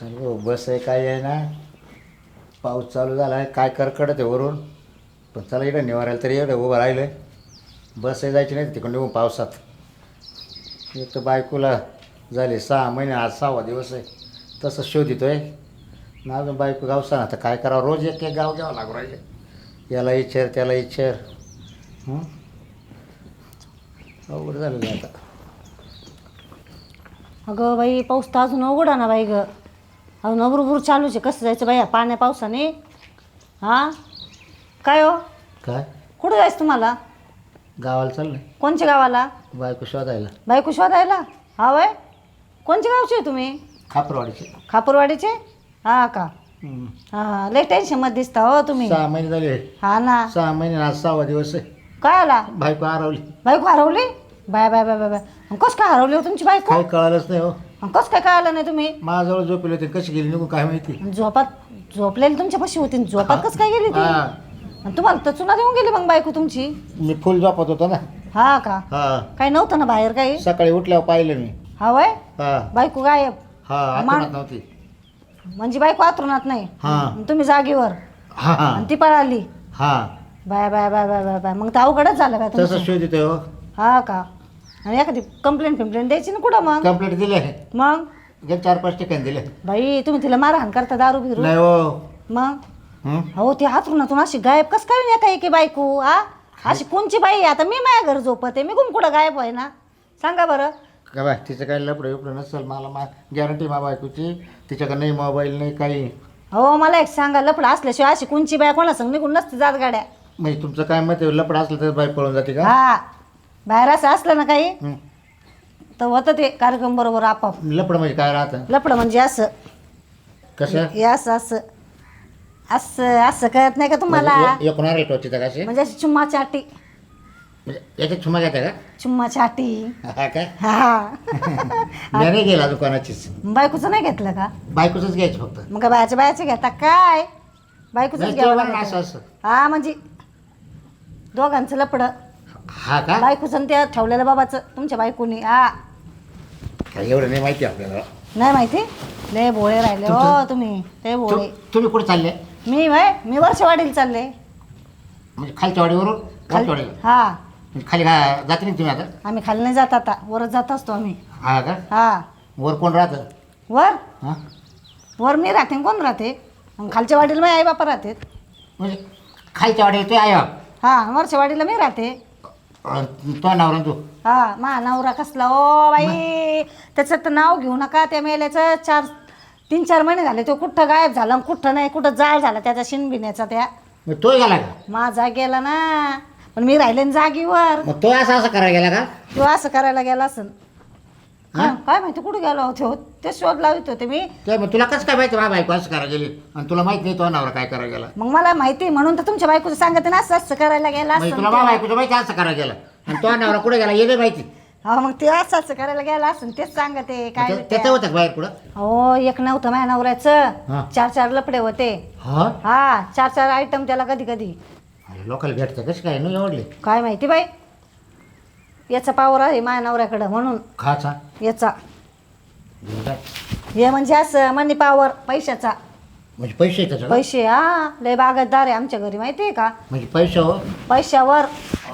चल हो, बस आहे काय आहे ना? पाऊस चालू झाला आहे. काय करकडत आहे वरून. पण चला इकडे निवारायला तरी एवढं उभं राहिलं आहे बस आहे जायची नाही तिकडे निघून पावसात. एक तर बायकोला झाले सहा महिने आज सहावा दिवस आहे. तसं शोधितो आहे ना अजून बायको गावसा आता काय करावं? रोज एक एक गाव घ्यावं लागू राहिले याला इच्छेर त्याला इच्छेर. अवघड झालेलं आता. अगं बाई पाऊस तर अजून अवघड ना बाई गं. अजून अबरुबुर चालूच आहे. कसं जायचं बाई? पाण्या पावसाने? हां? काय हो? काय? कुठं जायचं तुम्हाला? गावाला चाललंय. कोणच्या गावाला? बायको शोधायला. बायको शोधायला? हा वय? कोणच्या गावचे आहे तुम्ही? खापरवाडीचे. खापूरवाडीचे? हा का? हं. हा. लय टेन्शनमध्ये दिसता हो तुम्ही. सहा महिने झाले. हा ना. सहा महिने आज सहावा दिवस आहे. काय आला? बायको हरवली. बायको हरवली? Bye bye bye bye bye. कसं काय हरवली हो तुमची बायको? काही कळालंच नाही हो. कसं काय कळालं नाही तुम्ही? माझ्याजवळ झोपले होते कशी गेली निघून काय माहिती? झोपात झोपलेली तुमच्यापाशी होती झोपात कसं काय गेली ती हा. आणि तुम्हाला तर चुना देऊन गेली मग बायको तुमची. मी फुल झोपत होतो ना. हा का? हा. काही नव्हतं ना बाहेर काही? सकाळी उठल्यावर पाहिलं मी. हा वय? हा. बायको गायब. हा मा- नव्हती. म्हणजे बायको आतरुणात नाही. हा. आणि तुम्ही जागेवर. हा. हा आणि ती पळाली. हा. Bye bye bye bye bye bye. मग तर अवघडच झालं काय तसं तुमचं? शोध येतोय हो. हा का? आणि एखादी कंप्लेंट फिम्प्लेंट द्यायची ना कुठं मग? कंप्लेंट दिले मग? चार पाच ठिकाणी दिले बाई तुम्ही तिला मारहाण करता दारू बिरू? नाही हो. मग? हं? हो ती हातरुणातून अशी गायब कस काय नाही काय की बायको आ? अशी कोणची बाई आता मी माझ्या घर झोपत आहे. मी कुम कुठं गायब आहे ना? सांगा बरं. का बाय तिचं काही लपडं बिपडं नसेल मला मा गॅरंटी मा बायकोची. तिच्याकडे नाही मोबाईल नाही काही. हो मला एक सांगा लपडं असल्याशिवाय अशी कोणची बाय कोणा संग? निघून नसते जात गाड्या. म्हणजे तुमचं काय मत आहे? लपडं असलं तर बाईक पळून जाते का? हा. बाहेर असं असलं ना काही हं. तर होतं ते कार्यक्रम बरोबर आपाप लपडं म्हणजे काय राहतं? लपडं म्हणजे असं. कसं हे असं असं. असं असं कळत नाही का तुम्हाला? म्हणजे एक होणार आहे टोचीचा का असे म्हणजे अशी चुम्मा चाटी. म्हणजे याच्यात छुमा घेता का? चुम्मा चाटी. हा काय हा. मी नाही गेला बायकोचं नाही घेतलं का? बायकोच घ्यायची फक्त. मग काय बायाच्या बायाचे घेता काय? बायकोच नाही, घ्यावं तेव्हा ना लागतं. असं असं. हा म्हणजे दोघांचं लपडं. हा का? बायकोचं त्या ठेवलेलं बाबाचं तुमच्या बायकोनी. हा काय एवढं नाही माहिती आपल्याला. नाही माहिती? लय भोळे राहिले हो तुम्ही लय तु- भोळे. तुम्ही कुठे चालले? मी वय मी वर्षवाडीला चालले. म्हणजे खालच्या वाडीवरून खाली- वरच्या वाडीला? हा. म्हणजे खाली का जाते नाही तुम्ही आता? आम्ही खाली नाही जात आता वरच जात असतो आम्ही. हा का? हा. वर कोण राहतं? वर? हा? वर मी राहते आणि कोण राहते? आणि खालच्या वाडीला माझे आई बापा राहते म्हणजे खालच्या वाडीला ते आहे हा वरच्या वाडीला मी राहते. तो नवरा तू? हा मा नवरा कसला? ओ बाई त्याचं तर नाव घेऊ नका. त्या मेल्याचं चार तीन चार महिने झाले. तो कुठं गायब झाला आणि कुठं नाही कुठं जाळ झाला त्याच्या शिनबिण्याचा त्या. मग तो गेला का? माझा गेला ना. पण मी राहिले ना जागीवर. मग तो असं असं करायला गेला का? तो असं करायला गेला असन. हा? काय माहिती कुठे गेला होते? ते शोध लावित होते मी. ते मग तुला कसं काय माहिती माझ्या बायको असं करायला गेली? आणि तुला माहीत नाही तो नवरा काय करायला गेला? मग मला माहिती म्हणून तर तुमच्या बायकोचं सांगते ना असं असं करायला गेला म्हणजे तुला माझ्या असं बायकोचं माहिती असं करायला गेला. आणि तो नवरा कुठे गेला ये माहिती. हा मग ते असं असं करायला गेला असं तेच सांगते काय त्या- त्याचं होतं का बाहेर कुठं? हो एक नव्हतं माझ्या हा. नवऱ्याचं चार चार लपडे होते. हा? हा चार चार आयटम त्याला कधी कधी अरे लोकल भेटतं कसं काय? नाही एवढले काय माहिती बाई. याचा पावर आहे माझ्या नवऱ्याकडं म्हणून. खाचा? याचा. काय? हे म्हणजे असं मनी पावर पैशाचा. म्हणजे पैसे पैसे हा लय बागायतदार आहे आमच्या घरी माहिती आहे का? म्हणजे पैसे हो? पैशावर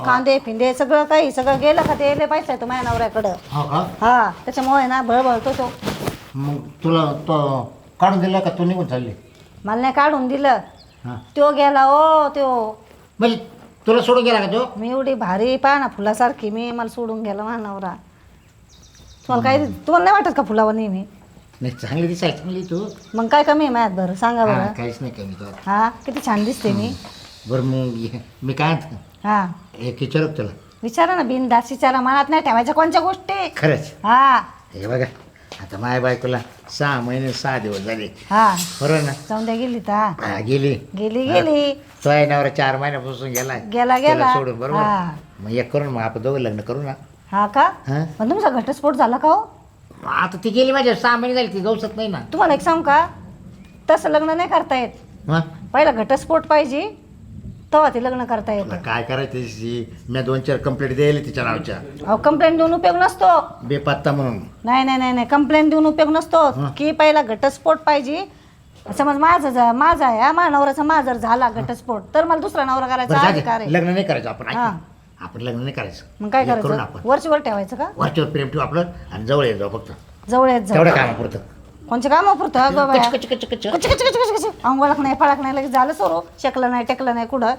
कांदे फिंदे सगळं काही सगळं गेलं का ते लय पैसा येतो माझ्या नवऱ्याकडं. हो का? हा त्याच्यामुळे ना भळभळतो तो. मग तुला तो काढून दिला का तू निघून चालली? मला नाही काढून दिलं. हां. तो गेला ओ तो. म्हणजे तुला सोडून गेला का तो? मी एवढी भारी पहा ना फुलासारखी मी मला सोडून गेला माझा नवरा तुम्हाला काय तुम्हाला नाही वाटत का फुलावर नेहमी? नाही चांगली दिसाय चांगली तू. मग काय कमी आहे माझ्यात बरं? सांगा हा, बरं. काहीच नाही कमी तुला. हा किती छान दिसते मी. बरं मग ये- मी काय म्हणतो? हा. एक विचारत तुला? विचारा ना बिनदास विचारा. मनात नाही ठेवायच्या कोणत्या गोष्टी. खरंच. हा. हे बघा आता माझ्या बायकोला सहा महिने सहा दिवस झाले. हा. बरोबर ना? जाऊन द्या गेली तर हा. हा, गेली. गेली गेली. तो आहे नवरा चार महिन्यापासून गेलाय. गेला त्याला गेला. सोडून बरोबर? हा. मग एक करून मग आपण दोघं लग्न करू ना. हा का? हा? पण तुमचा घटस्फोट झाला का हो? आता ती गेली माझ्या सहा महिने झाली ती गवसत नाही ना. तुम्हाला एक सांगू का? तसं लग्न नाही करता येत. मग? पहिला घटस्फोट पाहिजे तेव्हा ते लग्न करता येतं. काय करायचं तिची मी दोन चार कंप्लेंट द्यायला तिच्या नावच्या. अहो कंप्लेंट देऊन उपयोग नसतो. बेपत्ता म्हणून. नाही नाही नाही नाही. कंप्लेंट देऊन उपयोग नसतो. हं. की पहिला घटस्फोट पाहिजे समज माझं जा- माझा आहे हा, माझ्या नवऱ्याचा माझा जर झाला घटस्फोट तर मला दुसरा नवरा बरं करायचा जाऊ अधिकार दे. आहे. लग्न नाही करायचं आपण ऐक हा. ना. आपण लग्न नाही करायचं. मग काय करायचं? आपण. वरची वर ठेवायचं का? वरच्यावर प्रेम ठेवू आपलं आणि जवळ येत जाऊ फक्त. जवळ येत जाऊ. तेवढं कामापुरतं. कोणचे काम पुरतं अगं बाया. कच, कच, कच, कच. कच कच कच कच कच अंघोळक नाही फळक नाही लगेच झालं सोरो शेकलं नाही टेकलं नाही कुठं?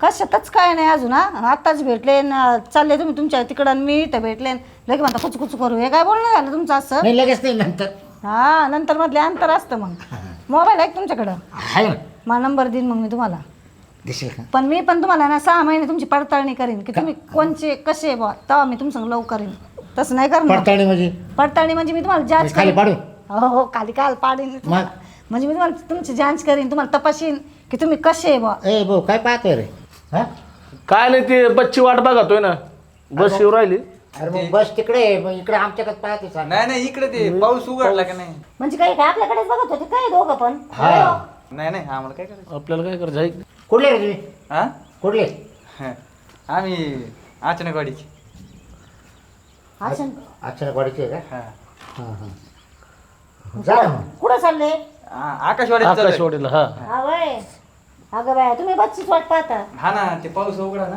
कशातच काय नाही अजून हा? आत्ताच भेटले न चालले तुम्ही तुमच्या तिकडं आणि मी इथं भेटले. लगे म्हणता कुच कुच करू हे काय बोलणं झालं तुमचं असं? नाही लगेच नाही नंतर. हा नंतर मधले अंतर असतं मग. मोबाईल आहे का तुमच्याकडं? आहे ना. मला नंबर देईन मग मी तुम्हाला. दिसेल का? पण मी पण तुम्हाला ना सहा महिने तुमची पडताळणी करीन की तुम्ही कोणचे कसे बा तेव्हा मी तुमचं लव करीन तसं नाही करणार. पडताळणी म्हणजे? पडताळणी म्हणजे मी तुम्हाला जांच खाली करीन. पाडू हो हो खाली काल पाडीन मी तुम्हाला. म्हणजे मी तुम्हाला तुमची जांच करीन तुम्हाला तपासीन की तुम्ही कसे आहे बा. ए भाऊ काय पाहतोय रे? हा? काय नाही ते बच्ची वाट बघतोय ना. बस येऊ राहिली. अरे मग बस तिकडे आहे, मग इकडे आमच्याकडे पाहते सांग नाही नाही इकडे ते पाऊस उघडला का नाही? म्हणजे काय काय आपल्याकडेच बघत होते काय दोघं पण? हा. नाही नाही आम्हाला काय करायचं? आपल्याला काय करायचं? ऐक. कुठले रे तुम्ही? हा? कुठले? आम्ही अचानकवाडीची अच्छा अच्छा वाडीचे आहे का? हा. हां हां. जा ना मग. कुठं चालले? आ- आकाशवाडीत चाललोय. आकाशवाडीला हा. हा. वय. अगं बाय तुम्ही बच्चीच वाट पाहता. हा ना ते पाऊस उघडा ना.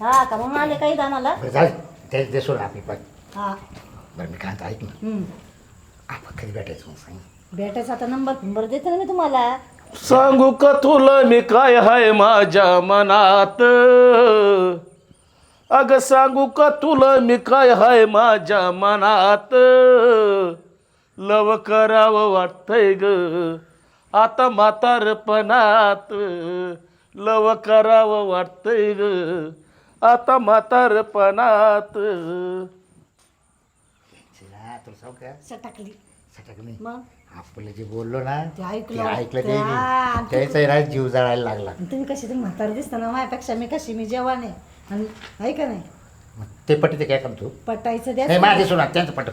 हा का म्हणून आले काही आम्हाला बरं जा. ते ते सोड आपली पण. हा. बरं मी काय ऐक ना. हम्म. आपण कधी भेटायचं मग सांग. भेटायचा आता नंबर नंबर देते ना मी तुम्हाला. सांगू का तुला मी काय हाय माझ्या मनात? अग सांगू का तुला मी काय हाय माझ्या मनात? लव करावं वाटतंय ग आता म्हातारपणात. लव करावं वाटतंय ग आता म्हातारपणात तुला सांगू का? सटाकली. सटक नाही मग? आपलं जे बोललो ना ते ऐकलं. ते ऐकलं ते- हा, त्याचा राज जीव जळायला लागला. आणि तुम्ही कशी तुम्ही म्हातारा दिसता ना माझ्यापेक्षा मी कशी? मी जेवण आहे. आणि ऐका नाही? मग ते पट्टी ते काय काम तू? पटायचं द्या माझे सुना त्यांचं पट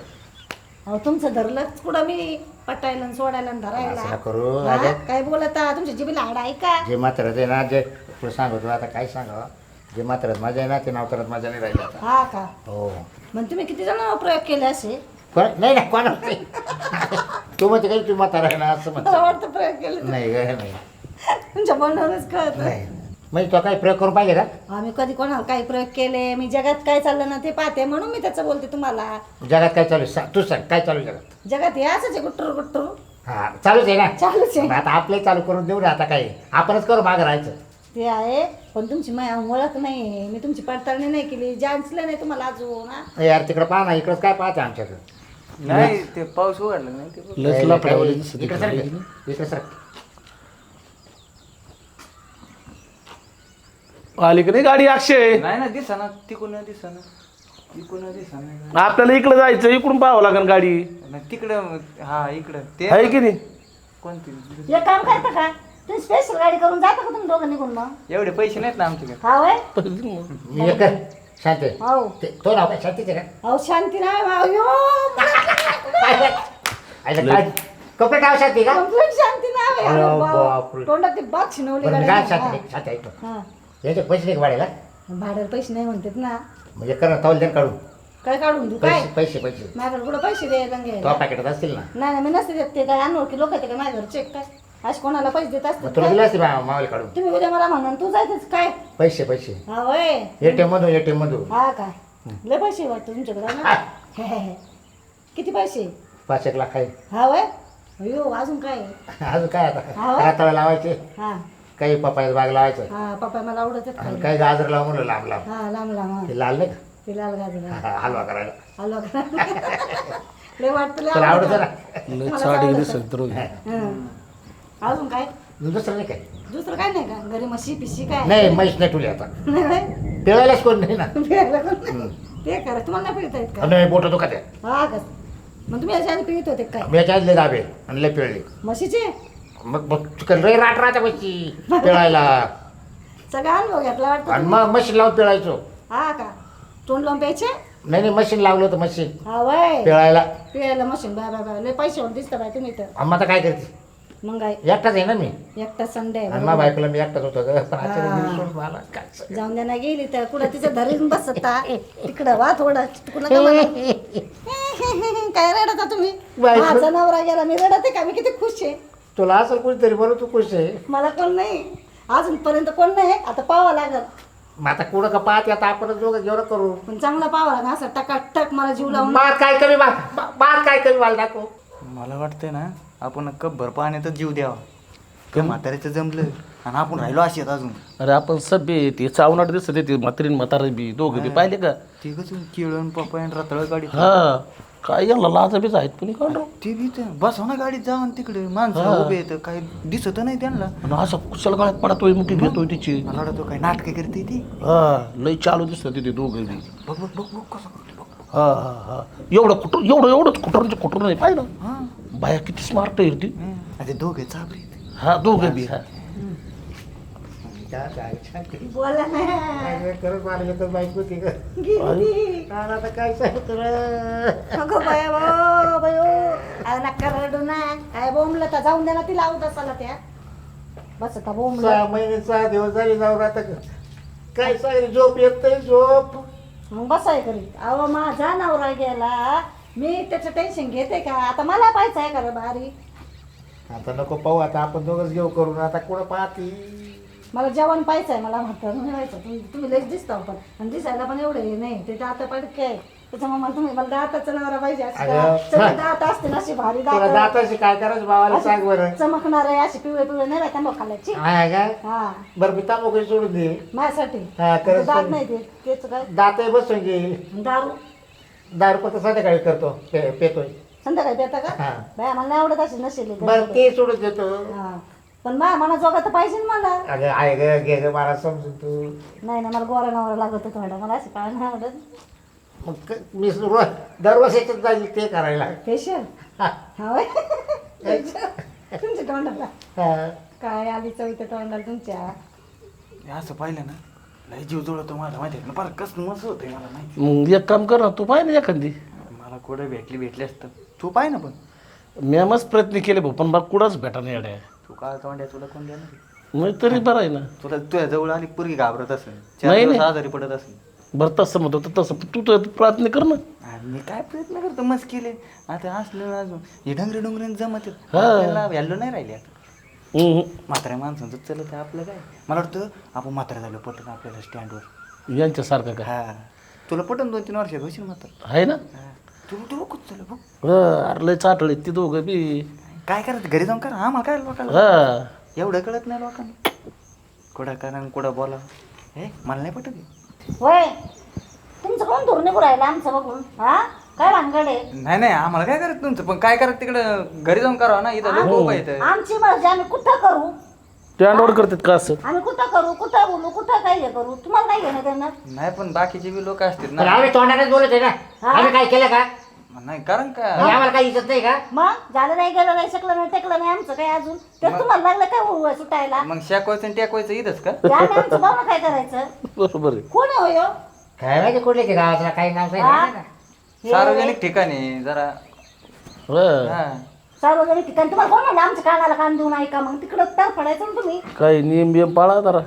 अहो तुमचं धरलंच कुठं मी पटायला आणि सोडायला आणि असं धरायला नका करू, हा? काय बोलता? तुमच्या जिबीला हाड आहे का? जे मात्र ते ना जे तुला सांगतो आता काय सांगावं? जे मात्र माझ्या आहे ना ते नावतरात माझ्या नाही राहिले आता. हा का? हो. मग तुम्ही किती जण प्रयोग केले असे? नाही ना कोण तू म्हणते काही तू म्हातारा आहे ना असं मला म्हणतो वाटतं प्रयोग केले नाही ग नाही. तुमच्या बोलण्यावरच कळत नाही. म्हणजे तो काही प्रयोग करून पाहिजे का? आम्ही कधी कोणाला काही प्रयोग केले? मी जगात काय चाललं ना ते पाहते म्हणून मी त्याचं बोलते तुम्हाला. जगात काय चालू आहे? सांग तू सांग काय चालू आहे जगात? जगात हे असंच आहे गुट्टरू गुट्टरू. हा चालूच आहे ना? चालूच आहे. आता आपले चालू करून देऊ ना आता काय आपणच करू मागं राहायचं. ते आहे पण तुमची माया ओळख नाही. मी तुमची पडताळणी नाही केली. जांचलं नाही तुम्हाला अजून हा? ए यार तिकडं पाहा ना इकडंच काय पाहते आमच्याकडं? नाही ते पाऊस उघडला नाही ते लस ए, लफड्यावाली काही- दिसत इकडं इकडं. सर इकडं सर आली का नाही गाडी अक्षय? नाही ना दिसा ना तिकडून दिसा ना तिकडून दिसा ना आपल्याला इकडे जायचं इकडून पाहावं लागेल गाडी. नाही, तिकडं हा इकडं. ते आहे की नाही? कोणती? एक काम करता का? तुम्ही स्पेशल गाडी करून जाता का तुम्ही दोघं निघून मग? एवढे पैसे नाहीत ना आमच्याकडे. हा वय मी एक शांती हो. ते तो नाव काय शांतीचे का? अहो शांती नाही अयो आईला काय? कपडे नाव शांती का? कंप्लीट शांती नाही अरे. बापरे. तोंडात ते बाग शिनवली बरं मी गाड्या. काय शांती शांती ऐकतो हा. याचे पैसे नाही का वाढेला भाड्याला पैसे नाही म्हणतात ना. म्हणजे कर ना तवल देण काढून. काय काढून देऊ? काय? पैसे पैसे पैसे. माझ्याकडे कुठं पैसे द्यायला तो घ्यायला पॅकेटात असतील ना. नाही नाही मी नसते देत. ते काय अनोळखी लोक आहेत काय माझ्या घरचे काय असे कोणाला पैसे देत मग असतात तुला काय? दिले असतील मा- मावाला काढून. तुम्ही उद्या मला म्हणा तू जायचंच काय? पैसे पैसे. हा वय एटीएम मधून एटीएम मधून. हा काय लय पैसे वाटतं तुमच्याकडे ना. किती पैसे? पाच एक लाख आहे. हा वय अयो अजून काय? अजून काय हा. आता हाताला लावायचे. हा. काही पपाया बाग लावायचं. हा पप्पा मला आवडत आहेत आणि. काही गाजर लावून म्हणलं लांब लांब. हा लांब लांब हा. ते लाल नाही ते लाल गाजर हा. का हलवा करायला. हलवा करा लय वाटतं लय तुला आवडतं. आवडतं. ना? लय आवडतं. दिसत रोज हं. अजून काय? दुसरं नाही काय. दुसरं काय नाही का? घरी म्हशी पिशी काय? नाही म्हैस नाही ठुली आता. नाही बाई? पिळायलाच कोण नाही ना. प्यायला कोण नाही? ते करा. तुम्हाला नाही पिळता येत का? आणि बोट दुखत आहे. हा का? मग तुम्ही याच्या आधी पिळत होते काय? मी याच्या आधले दाबे आणि लय पिळले. म्हशीचे? मग मग चिकन रे राट राहते म्हशी पिळायला. सगळा अनुभव घेतला वाटतं आणि? मग मशीन लावून पिळायचो. हा का? तोंड लावून प्यायचे? नाही नाही मशीन लावलं होतं मशीन. हा वय. पिळायला. पिळायला मशीन. बाय बाय बाय लय पैसे होऊन दिसतं बाय तुम्ही तर अम्मा आता काय करते? मग एकटाच आहे ना मी. एकटा संडे आणि माझ्या बायकोला मी एकटाच होतो ग. पण गेली सोडून मला काय सांगायचं. जाऊन द्या नाही गेली तर कुठं तिचं धरून बसता तिकडं वा थोडं. का? काय रडता तुम्ही. माझा नवरा गेला मी रडते का? मी किती खुश आहे. तुला असं कोणीतरी बोलू तू खुश आहे. मला कोण नाही. अजूनपर्यंत कोण नाही. आता पाहावं लागल. मग आता कुठं का पाहते? आता आपण दोघं जेवढं करू. पण चांगला पाहावं लागल. असं टकाटक मला जीव लावून. काय कमी बात बात काय कमी मला दाखव. मला वाटतंय ना आपण कपभर पाण्यातच जीव द्यावा. त्या म्हाताऱ्याचं जमलं आणि आपण राहिलो अशी अजून. अरे आपण सभ्य ते चावनाट दिसत ते म्हातारीन म्हातारा बी दोघं बी पाहिले का? ते कसं केळण पपयन रताळ गाडी हा. काय यांना लाजा बीज आहेत कुणी काढ ते बी तर बसव ना गाडीत जाऊन तिकडे. माणसं उभे येतं काही दिसत नाही त्यांना. आणि असं कुशल गाळ्यात पडतोय मुठी घेतोय तिची. काय नाटकं करते ती. हा लय चालू दिसत ते दोघं बी. बघ बघ बघ बघ कसं हा हा हा. एवढं कुठं एवढं एवढंच कुठं कुठं नाही. पाहिलं हा. बाया किती स्मार्ट आहे ती. हं. ते दोघे चाबरे हा दोघं बी हा. काय काय छान केली. बोला ना. काय करत मला येतं बायको ती ग. गेली मला आता काय सांगतो रे. अगं बाया बो बायो. अरे नका रडू ना. काय बोंबलं तर जाऊन द्या ना ती लावत असाला त्या. बस आता बोंबलं. सहा महिने सहा दिवस झाले जाऊ आता काय सांगितलं झोप येत नाही झोप. मग बसाय करी अहो माझा नवरा गेला. मी त्याचं टेन्शन घेते का? आता मला पाहायचं आहे का बारी? आता नको पाहू आता आपण दोघंच घेऊ करून. आता कुठं पाहती? मला जेवण पाहायचं आहे मला म्हणतात नाही व्हायचं तुम्ही तुम्ही दिसता पण. आणि दिसायला पण एवढे हे नाही. ते दात पडके आहे. त्याच्यामुळे मला तुम्ही मला दाताचं नवरा पाहिजे अगं? सगळे दात असते ना अशी भारी तुला दात दाताशी काय करायचं भावाला सांग बरं. चमकणार आहे अशी पिवळे पिवळे नाही राहता मग खाल्ल्याची. हा का हा. बरं मी तांबाखू सोडून दे माझ्यासाठी? हा, खरंच दात पण. नाही ते तेच काय? दातही बसून घे. दारू. दारू पत्ता संध्याकाळी करतो पे- पेतोय. संध्याकाळी पेता का? हा. बाया मला नाही आवडत अशी नसेल बरं ते सोडून देतो. हा. पण मा मना जोगा तर पाहिजे ना मला. अगं आहे ग घे ग मला समजून तू. नाही ना मला गोरा नवरा लागत होता थोडा. मला अशी काय नाही आवडत. मग क- मी रोज दररोज याच्यात जाईल ते करायला. फेशियल हा. तुमच्या तोंडाला? हा. काय आली चवित तोंडाला तुमच्या? हे असं पाहिलं ना लय जीव जुळतो मला माहिती आहे ना फार कसं मस्त होतंय मला माहिती मग एक काम कर ना तू पाहिजे एखादी. मला कुठं भेटली भेटली असतं. तू पाय ना पण. मी मस्त प्रयत्न केले भाऊ पण मला कुठंच भेटा नाही अड्या तू काय तोंड्या तुला कोण देणार? मग तरी बरं आहे ना. तुला तुझ्या जवळ आली पुरगी घाबरत असेल. नाही, दिवस नाही. आजारी पडत असेल. बरं तसं म्हणतो तर तसं. तू तर प्रयत्न कर ना. मी काय प्रयत्न करतो? मस्त केले. आता असलं ना अजून. हे डंगरे डोंगरे जमत. हा. व्हॅल्यू नाही राहिली आता. हम्म. म्हाताऱ्या माणसांचं चलत आहे आपलं काय? मला वाटतं आपण म्हातारा झालो पटन आपल्याला स्टँडवर यांच्यासारखं का? हा. तुला पटन दोन तीन वर्षात होशील म्हातारा. आहे ना? हा. तू तू बघूच चल बघ. हं, अरे लय चाटळे ती दोघं बी. काय करायचं घरी जाऊन करा. आम्हाला काय लोकांना? हा. एवढं कळत नाही लोकांना. कुठं करा आणि कुठं बोला. हे मला नाही पटत हे. होय तुमचं कोण धोरण निघू राहिलं आमचं बघून? हा? काय भानगड आहे? नाही नाही आम्हाला काय करत तुमचं? पण काय करत तिकडं? घरी जाऊन करा ना इथं लोक उभं येतं आमची मर्जी आम्ही कुठं करू? स्टँडवर करतात का असं? आम्ही कुठं करू? कुठं बोलू? कुठं काय हे करू? तुम्हाला काय घेणं देणार नाही पण बाकीचे बी लोक असतील पण ना आम्ही तोंडानेच बोलत आहे ना. आम्ही काय केलं का? नाही कारण का? म्हणजे आम्हाला काही इज्जत नाही का? मग? झालं नाही गेलं नाही शकलं नाही टेकलं नाही आमचं काय अजून. तर तुम्हाला लागलं काय हुळ सुटायला? मग शेकवायचं आणि टेकवायचं इथंच का? आमचं भावना काय करायचं? बरोबर आहे. कोण आहे होय हो? काय माहिती कुठले ते गावाचं काही नाव हा? ना हे सार्वजनिक ठिकाणी जरा. हं. हा. सार्वजनिक ठिकाणी. तुम्हाला कोण म्हणलं आमच्या कानाला कान देऊन ऐका मग. तिकडं तर पडायचं ना तुम्ही. काही नियम बियम पाळा जरा.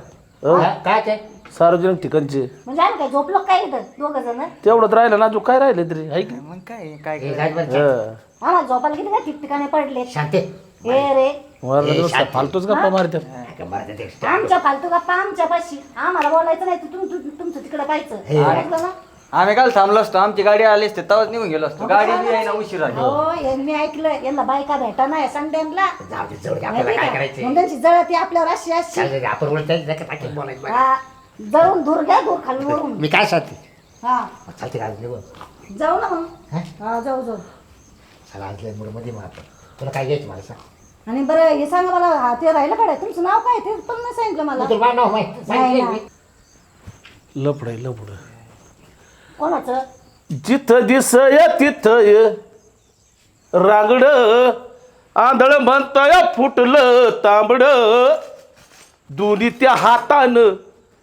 हं? काय ते? सार्वजनिक ठिकाणचे. म्हणजे आम्ही काय झोपलो काय इथं? दोघ जण? तेवढंच राहिलं ना अजून काय राहिलं तरी? आहे की? मग काय काय हे करायचं? हं. आम्हाला झोपायला किती काय ठिकठिकाणी पडले शांती. हे रे. मला दिवस फालतूच गप्पा मारतात काय बरं ते ते- आमच्या फालतू गप्पा आमच्या पाशी आम्हाला बोलायचं नाही तुम तुम- तुमचं तिकडं पाहायचं. ऐकलं ना? आम्ही काल थांबलो असतो. आमची गाडी आली असते तेव्हाच निघून गेलो असतो. गाडी बी आहे ना उशीर आली हो हे मी ऐकलं यांना बायका भेटा नाही संडेला. जाऊ दे, जाऊ दे, आपल्याला काय करायचं त्यांची जळती आपल्यावर अशी अशी. चालू दे, आपण बोलायचं. हा. जळून दूर घ्या दूर खाली वरून मी काय सांगते? हा. चालते का? आज निघून. जाऊ ना मग. हा? हा जाऊ जाऊ. चला आज मूडमध्ये मारतो. तुला काय घ्यायचं मला सांग. आणि बरं हे सांगा मला हा ते राहिलं पाहिजे तुमचं नाव काय ते पण नाही सांगितलं मला. मग तुला माझं नाव माहिती नाही. लपड आहे लपड कोणाचं? जिथं दिसय तिथं य रांगड. आंधळ म्हणतय फुटलं तांबड. दोन्ही त्या हातानं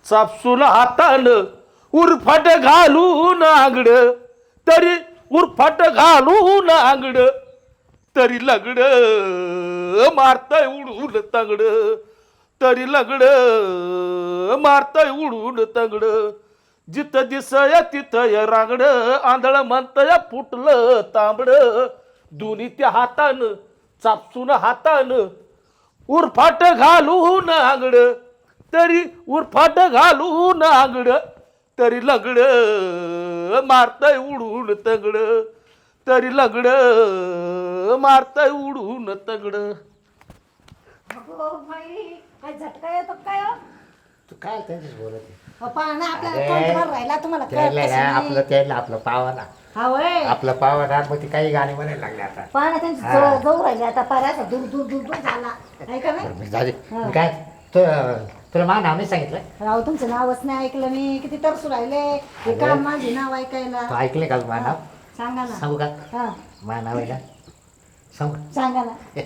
चापसून हातानं उरफाट घालून आंगड. तरी उरफाट घालून आंगड तरी लगड मारताय उडून तंगड. तरी लगड मारताय उडून तंगड. जिथं दिसय तिथं रांगड आंधळ म्हणतय फुटलं तांबड. दोन्ही त्या हातानं चापसून हातानं उरफाट घालून आंगड. तरी उरफाट घालून आंगड तरी लगड मारताय उडून तगड तरी लगड मारताय उडून तगड अगो बाई काय झटका येतो काय हो? तू काय त्यांच्याशी बोलत आहे? अहो, पहा ना आपल्याला अरे, तोंडभर राहिला तुम्हाला कळत त्याला कसं ना नाही. आपलं त्याला आपलं पावाना हा वय आपलं पावाना मग ती काही गाणी म्हणायला लागली आता पहा ना त्यांची हा. जवळ जाऊ राहिले आता पाऱ्याचा दूर दूर दूर दूर झाला ऐका नाही बरं, मी जाऊ दे. मी काय तू तुला माझं नाव नाही सांगितलं राव तुमचं नावच नाही ऐकलं मी. किती तरसू राहिले. हे. काम माझे नाव ऐकायला. तू ऐकले का माझं नाव? सांगा ना. सांगू का? हा. माझं नाव आहे का? सांगू सांगा ना.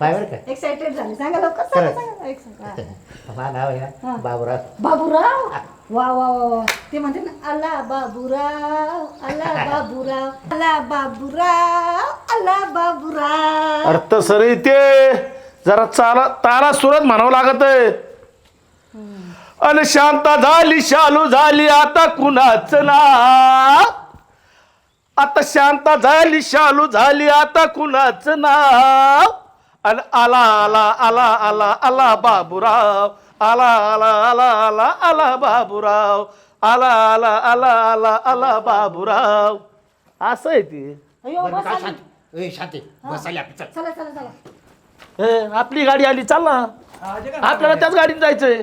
पाय बरं का? एक्साइटेड झाले. सांगा लवकर सांगा खरंच? सांगा. एक सांगा. हा. माझं नाव आहे हा. ना बाबूराव? बाबूराव वा वा वा वा. ते म्हणते ना अल्ला बाबूराव अल्ला बाबूराव अल्ला बाबूराव अल्ला बाबूराव. अरे तसं रे ते जरा चाला तारा सुरत म्हणावं लागत आहे अन शांता झाली शालू झाली आता कुणाच नाव? आता शांता झाली शालू झाली आता कुणाच नाव? अन आला आला आला आला आला बाबूराव. आला आला आला आला आला बाबूराव. आला आला आला आला आला बाबूराव. असं आहे ते. अयो बरं, बस काय आली. शांती? ए, शांती बसायला आपण चल. चला चला चला. ए, आपली गाडी आली चाल ना. आपल्याला त्याच गाडीत जायचंय.